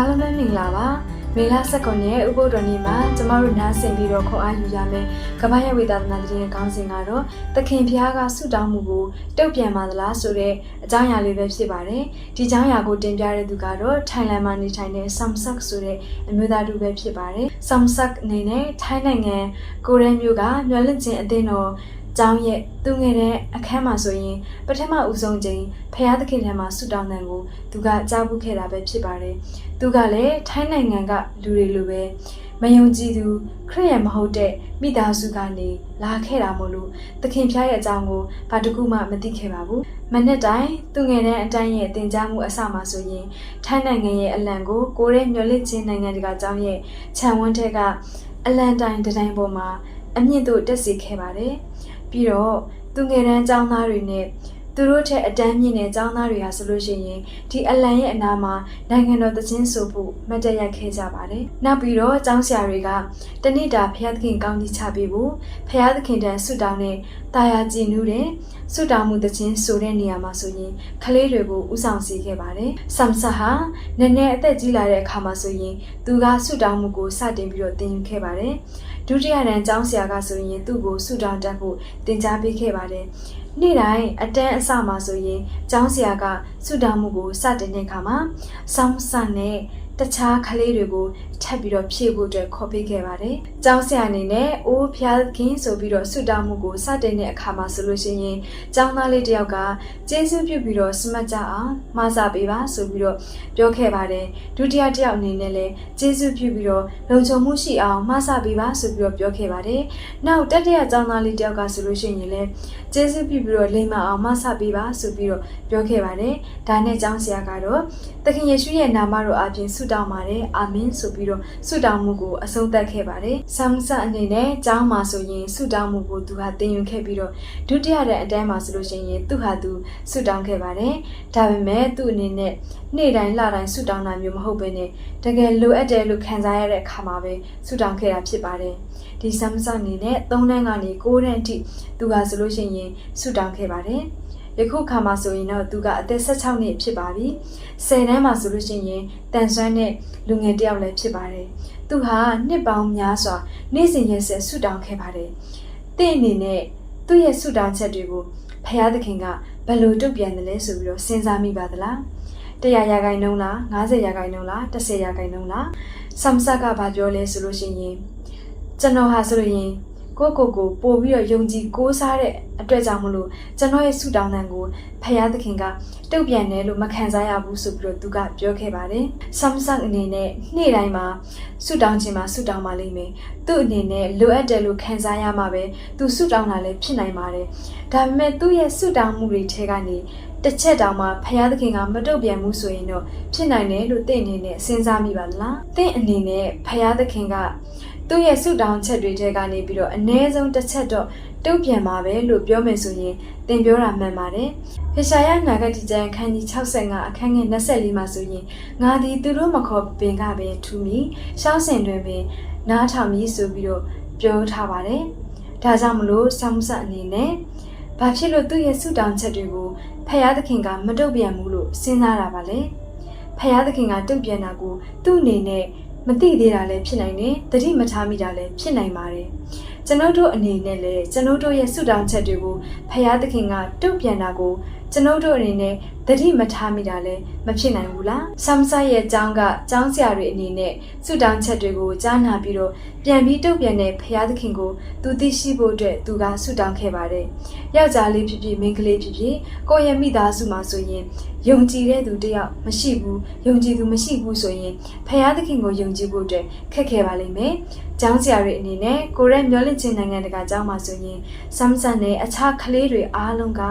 အားလုံးပဲမင်္ဂလာပါမေလ19ရက်ဥပုဒ္ဒနေ့မှာကျမတို့နားဆင်ပြီးတော့ခေါ်အားယူရမယ်ကမ္ဘာရဲ့ဝေဒနာတည်ရဲ့ခေါင်းစဉ်ကတော့သခင်ဖျားကဆုတောင်းမှုကိုတုတ်ပြန်ပါသလားဆိုတဲ့အကြောင်းအရာလေးပဲဖြစ်ပါတယ်ဒီအကြောင်းအရာကိုတင်ပြတဲ့သူကတော့ထိုင်လန်မှာနေထိုင်တဲ့ Samsak ဆိုတဲ့အမျိုးသားတူပဲဖြစ်ပါတယ် Samsak အနေနဲ့ထိုင်းနိုင်ငံကိုရဲမြို့ကမျော်လင့်ခြင်းအသင်းတော် ကျောင်းရဲ့သူငယ်တဲ့အခန်းမှာဆိုရင်ပထမဦးဆုံးချိန်ဖျားသခင်ထံမှာဆုတောင်းတဲ့ကိုသူကကြားဘူးခဲ့တာပဲဖြစ်ပါတယ်။သူကလည်းထိုင်းနိုင်ငံကလူတွေလိုပဲမယုံကြည်သူခရစ်ယာန်မဟုတ်တဲ့မိသားစုကနေလာခဲ့တာမို့လို့သခင်ဖျားရဲ့အကြောင်းကိုဘာတစ်ခုမှမသိခဲ့ပါဘူး။မနေ့တိုင်းသူငယ်တဲ့အတိုင်းရဲ့တင် जा မှုအစမှာဆိုရင်ထိုင်းနိုင်ငံရဲ့အလံကိုကိုရဲမျော်လင့်ခြင်းနိုင်ငံတကာကျောင်းရဲ့ခြံဝန်းထက်ကအလံတိုင်းတစ်တိုင်းပေါ်မှာအမြင့်တို့တက်စီခဲ့ပါတယ်။ ပြီးတော့သူငယ်တန်းចောင်းသားတွေနဲ့ သူတို့ထက်အတန်းမြင့်တဲ့ចောင်းသားတွေဟာဆိုလို့ရှိရင်ဒီအလံရဲ့အနာမှာနိုင်ငံတော်သချင်းဆိုဖို့မတ်တရက်ခဲ့ကြပါတယ်။နောက်ပြီးတော့ចောင်းဆရာတွေကတနေ့တာဖျားသခင်ကောင်းကြီးချပေးဖို့ဖျားသခင်တန်းဆုတောင်းတဲ့တာယာကြည်နူးတဲ့ဆုတောင်းမှုသချင်းဆိုတဲ့နေရာမှာဆိုရင်ကလေးတွေကိုဥဆောင်စေခဲ့ပါတယ်။ဆမ်ဆာဟာနည်းနည်းအသက်ကြီးလာတဲ့အခါမှာဆိုရင်သူကဆုတောင်းမှုကိုစတင်ပြီးတော့သင်ယူခဲ့ပါတယ်။ဒုတိယတန်းကျောင်းဆရာကဆိုရင်သူ့ကိုဆူတောင်းတက်ဖို့တင် जा ပေးခဲ့ပါတယ်။ နေ့တိုင်းအတန်းအစမှာဆိုရင်ကျောင်းဆရာကဆူတောင်းမှုကိုစတင်တဲ့အခါမှာဆောင်းဆန်နဲ့ တခြားကလေးတွေကိုထပ်ပြီးတော့ဖြည့်ဖို့အတွက်ခေါ်ပေးခဲ့ပါတယ်။ကျောင်းဆရာအနေနဲ့အိုးဖျားခင်ဆိုပြီးတော့ဆူတောင်းမှုကိုစတင်တဲ့အခါမှာဆိုလို့ရှိရင်ကျောင်းသားလေးတစ်ယောက်ကကျေးဇူးပြုပြီးတော့စမတ်ကြအောင်မှားစားပေးပါဆိုပြီးတော့ပြောခဲ့ပါတယ်။ဒုတိယတစ်ယောက်အနေနဲ့လည်းကျေးဇူးပြုပြီးတော့လုံခြုံမှုရှိအောင်မှားစားပေးပါဆိုပြီးတော့ပြောခဲ့ပါတယ်။နောက်တတိယကျောင်းသားလေးတစ်ယောက်ကဆိုလို့ရှိရင်လည်းကျေးဇူးပြုပြီးတော့လိမ္မာအောင်မှားစားပေးပါဆိုပြီးတော့ပြောခဲ့ပါတယ်။ဒါနဲ့ကျောင်းဆရာကတော့သခင်ယေရှုရဲ့နာမတော်အပြင်ဆုတောင်းပါတယ်အာမင်ဆိုပြီးတော့ဆုတောင်းမှုကိုအဆုံးသတ်ခဲ့ပါတယ်။ဆမ်ဆန်အနေနဲ့ကျောင်းမှာဆိုရင်ဆုတောင်းမှုကိုသူဟာသင်ယူခဲ့ပြီးတော့ဒုတိယတဲ့အတန်းမှာဆိုလို့ရှိရင်သူဟာသူဆုတောင်းခဲ့ပါတယ်။ဒါပေမဲ့သူ့အနေနဲ့နေ့တိုင်းလတိုင်းဆုတောင်းတာမျိုးမဟုတ်ဘဲနဲ့တကယ်လိုအပ်တယ်လို့ခံစားရတဲ့အခါမှာပဲဆုတောင်းခဲ့တာဖြစ်ပါတယ်။ဒီဆမ်ဆန်အနေနဲ့3တန်းကနေ9တန်းအထိသူဟာဆိုလို့ရှိရင်ဆုတောင်းခဲ့ပါတယ်။ ယခုခါမှာဆိုရင်တော့သူကအသက်16နှစ်ဖြစ်ပါပြီ။10တန်းမှာဆိုလို့ရှိရင်တန်ဆွမ်းတဲ့လူငယ်တစ်ယောက်လည်းဖြစ်ပါတယ်။သူဟာနှစ်ပေါင်းများစွာနေ့စဉ်ရက်ဆက်ဆုတောင်းခဲ့ပါတယ်။တင့်အနေနဲ့သူ့ရဲ့ဆုတောင်းချက်တွေကိုဖခင်သခင်ကဘယ်လိုတုံ့ပြန်တယ်လဲဆိုပြီးတော့စဉ်းစားမိပါသလား။100ရာခိုင်နှုန်းလား90ရာခိုင်နှုန်းလား10ရာခိုင်နှုန်းလားဆမ်ဆာကဘာပြောလဲဆိုလို့ရှိရင်ကျွန်တော်ဟာဆိုလို့ရင် ကိုကိုကိုပို့ပြီးတော့ယုံကြည်ကိုးစားတဲ့အတွက်ကြောင့်မလို့ကျွန်တော်ရဲ့ဆုတောင်းတန်ကိုဖယားသခင်ကတုတ်ပြန်တယ်လို့မခံစားရဘူးဆိုပြီးတော့သူကပြောခဲ့ပါတယ်။ Samsung အနေနဲ့နေ့တိုင်းမှာဆုတောင်းခြင်းမှာဆုတောင်းပါလိမ့်မယ်။သူ့အနေနဲ့လိုအပ်တယ်လို့ခံစားရမှာပဲသူဆုတောင်းတာလည်းဖြစ်နိုင်ပါတယ်။ဒါပေမဲ့သူ့ရဲ့ဆုတောင်းမှုတွေထဲကနေ တစ်ချက်တောင်မှဖယားသခင်ကမတုတ်ပြန်မှုဆိုရင်တော့ဖြစ်နိုင်တယ်လို့သင်အနေနဲ့စဉ်းစားမိပါလား။သင်အနေနဲ့ဖယားသခင်ကသူ့ရဲ့ဆုတောင်းချက်တွေထဲကနေပြီးတော့အ ਨੇ ဆုံးတစ်ချက်တော့တုတ်ပြန်ပါပဲလို့ပြောမယ်ဆိုရင်သင်ပြောတာမှန်ပါတယ်။ဟေရှာယနာဂတိကျမ်းခန်းကြီး65အခန်းငယ်24မှာဆိုရင်ငါသည်သူတို့မခေါ်ပင်ကပင်ထူမီရှောင်းစင်တွင်ပင်နားထောင်မည်ဆိုပြီးတော့ပြောထားပါတယ်။ဒါကြောင့်မလို့ဆောင်းဆက်အနေနဲ့ ဘာဖြစ်လို့သူ့ရဲ့ဆုတောင်းချက်တွေကိုဖယားသခင်ကမတုတ်ပြန်ဘူးလို့စဉ်းစားတာပါလေ။ဖယားသခင်ကတုတ်ပြန်တာကိုသူ့အနေနဲ့မသိသေးတာလည်းဖြစ်နိုင်တယ်။တတိမထားမိတာလည်းဖြစ်နိုင်ပါတယ်။ကျွန်ုပ်တို့အနေနဲ့လည်းကျွန်ုပ်တို့ရဲ့ဆုတောင်းချက်တွေကိုဖယားသခင်ကတုတ်ပြန်တာကိုကျွန်ုပ်တို့အနေနဲ့ တတိမထားမိတာလည်းမဖြစ်နိုင်ဘူးလားဆမ်ဆာရဲ့အကြောင်းကကျောင်းဆရာတွေအနေနဲ့ဆုတောင်းချက်တွေကိုကြားနာပြီးတော့ပြန်ပြီးတုတ်ပြန်တဲ့ဖယားသခင်ကိုသူသိရှိဖို့အတွက်သူကဆုတောင်းခဲ့ပါတယ်ယောက်ျားလေးဖြစ်ဖြစ်မိန်းကလေးဖြစ်ဖြစ်ကိုယ့်ရဲ့မိသားစုမှာဆိုရင်ယုံကြည်တဲ့သူတယောက်မရှိဘူးယုံကြည်သူမရှိဘူးဆိုရင်ဖယားသခင်ကိုယုံကြည်ဖို့အတွက်ခက်ခဲပါလိမ့်မယ်။ကျောင်းဆရာတွေအနေနဲ့ကိုရဲမျောလင့်ခြင်းနိုင်ငံတကာကျောင်းမှာဆိုရင်ဆမ်ဆန်နဲ့အခြားကလေးတွေအားလုံးက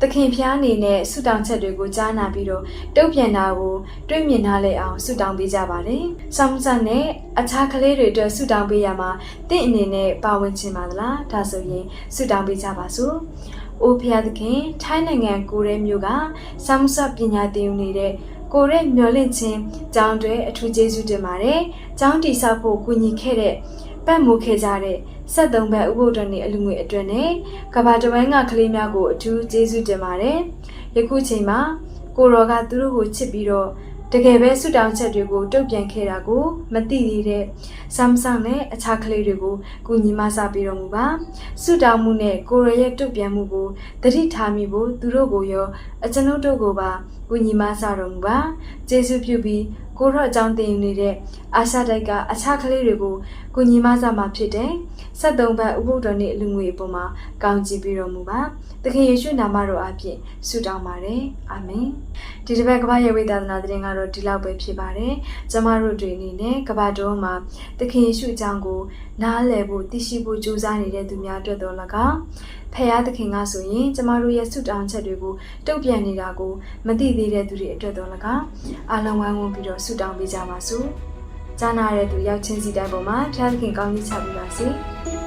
သခင်ဖျားအနေနဲ့ဆုတောင်းချက်တွေကိုကြားနာပြီးတော့တုတ်ပြန်တာကိုတွေးမြင်ထားလေအောင်ဆုတောင်းပေးကြပါတယ်။ဆမ်ဆန်နဲ့အခြားကလေးတွေအတွက်ဆုတောင်းပေးရမှာတင့်အနေနဲ့ပါဝင်ခြင်းပါသလား။ဒါဆိုရင်ဆုတောင်းပေးကြပါစို့။အိုဖျားသခင်ထိုင်းနိုင်ငံကိုရဲမြို့ကဆမ်ဆပ်ပညာသင်ယူနေတဲ့ကိုရဲမျောလင့်ခြင်းကျောင်းတွေအထူးကျေးဇူးတင်ပါတယ်။ကျောင်းတည်ဆောက်ဖို့ကူညီခဲ့တဲ့ ပတ်မှုခဲ့ကြတဲ့73ဘက်ဥပုဒ္ဒနေအလူငွေအတွက်နဲ့ကဘာတဝမ်းကကလေးများကိုအထူးကျေးဇူးတင်ပါတယ်။ယခုချိန်မှာကိုရောကသူတို့ကိုချစ်ပြီးတော့တကယ်ပဲဆူတောင်းချက်တွေကိုတုတ်ပြန်ခဲ့တာကိုမသိသေးတဲ့ဆမ်ဆန်နဲ့အခြားကလေးတွေကိုကူညီမဆပေးတော်မူပါဆူတောင်းမှုနဲ့ကိုရရဲ့တုတ်ပြန်မှုကိုတတိထားမိဖို့သူတို့ကိုရောအကျွန်ုပ်တို့ကိုပါကူညီမဆတော်မူပါကျေးဇူးပြုပြီး ကိုရော့အကြောင်းတင်ယူနေတဲ့အာရှတိုက်ကအခြားကလေးတွေကိုကူညီမဆမှာဖြစ်တဲ့73ဘတ်ဥပုဒ္ဒောနေ့အလူငွေအပေါ်မှာကောင်းချီးပြီးတော်မူပါသခင်ယေရှုနာမတော်အပြင်ဆုတောင်းပါတယ်အာမင်ဒီတစ်ပတ်ကမ္ဘာရဲ့ဝိသာသနာသတင်းကတော့ဒီလောက်ပဲဖြစ်ပါတယ်။ကျမတို့တွေအနေနဲ့ကမ္ဘာတော်မှာသခင်ယေရှုအကြောင်းကိုနားလည်ဖို့သိရှိဖို့ကြိုးစားနေတဲ့သူများအတွက်တော့လကောက်ဖခင်သခင်ကဆိုရင်ကျမတို့ရဲ့ဆုတောင်းချက်တွေကိုတုံ့ပြန်နေတာကိုမသိသေးတဲ့သူတွေအတွက်တော့လကောက်အားလုံးဝိုင်းဝန်းပြီးတော့ဆုတောင်းပေးကြပါစို့။ကြားနာတဲ့သူရောက်ချင်းစီတိုင်းပေါ်မှာဖခင်သခင်ကောင်းကြီးချပေးပါစေ။